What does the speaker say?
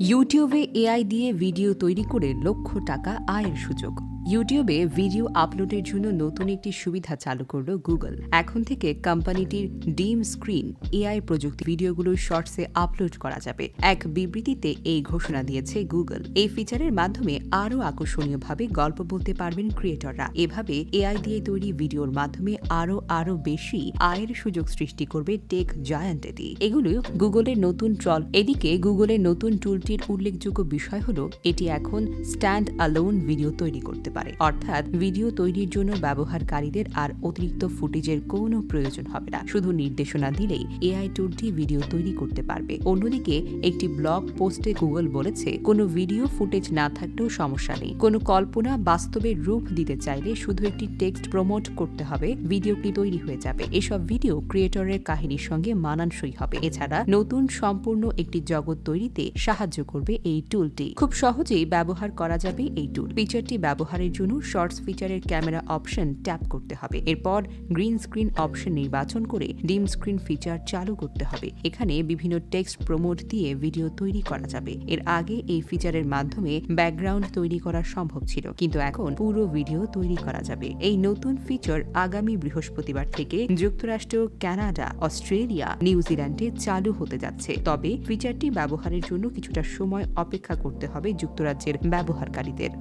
ইউটিউবে এআই দিয়ে ভিডিও তৈরি করে লক্ষ টাকা আয়ের সুযোগ। ইউটিউবে ভিডিও আপলোডের জন্য নতুন একটি সুবিধা চালু করল গুগল। এখন থেকে কোম্পানিটির ডিম স্ক্রিন, এআই প্রযুক্তি ভিডিওগুলো শর্টসে আপলোড করা যাবে। এক বিবৃতিতে এই ঘোষণা দিয়েছে গুগল। এই ফিচারের মাধ্যমে আরও আকর্ষণীয়ভাবে গল্প বলতে পারবেন ক্রিয়েটররা। এভাবে এআই দিয়ে তৈরি ভিডিওর মাধ্যমে আরও আরও বেশি আয়ের সুযোগ সৃষ্টি করবে টেক জায়ান্ট এটি এগুলো গুগলের নতুন ট্রল। এদিকে গুগলের নতুন টুলটির উল্লেখযোগ্য বিষয় হল, এটি এখন স্ট্যান্ড অ্যালোন ভিডিও তৈরি করতে পারে। অর্থাৎ ভিডিও তৈরির জন্য ব্যবহারকারীদের আর অতিরিক্ত ফুটেজের কোনো প্রয়োজন হবে না। শুধু নির্দেশনা দিলেই এআই টুলটি ভিডিও তৈরি করতে পারবে। অন্যদিকে একটি ব্লগ পোস্টে গুগল বলেছে, কোনো ভিডিও ফুটেজ না থাকলেও সমস্যা নেই। কোনো কল্পনা বাস্তবের রূপ দিতে চাইলে শুধু একটি টেক্সট প্রমোট করতে হবে, ভিডিওটি তৈরি হয়ে যাবে। এসব ভিডিও ক্রিয়েটরের কাহিনীর সঙ্গে মানানসই হবে। এছাড়া নতুন সম্পূর্ণ একটি জগৎ তৈরিতে সাহায্য করবে এই টুলটি। খুব সহজেই ব্যবহার করা যাবে এই টুল। ফিচারটি ব্যবহারের জন্য শর্টস ফিচারের ক্যামেরা অপশন ট্যাপ করতে হবে। এরপর গ্রিন স্ক্রিন অপশন নির্বাচন করে ডিম স্ক্রিন ফিচার চালু করতে হবে। এখানে বিভিন্ন টেক্সট প্রমোট দিয়ে ভিডিও তৈরি করা যাবে। এর আগে এই ফিচারের মাধ্যমে ব্যাকগ্রাউন্ড তৈরি করা সম্ভব ছিল। কিন্তু এখন পুরো ভিডিও তৈরি করা যাবে। এই নতুন ফিচার আগামী বৃহস্পতিবার থেকে যুক্তরাষ্ট্র, কানাডা, অস্ট্রেলিয়া, নিউজিল্যান্ডে চালু হতে যাচ্ছে। তবে ফিচারটি ব্যবহারের জন্য কিছুটা সময় অপেক্ষা করতে হবে যুক্তরাজ্যের ব্যবহারকারীদের।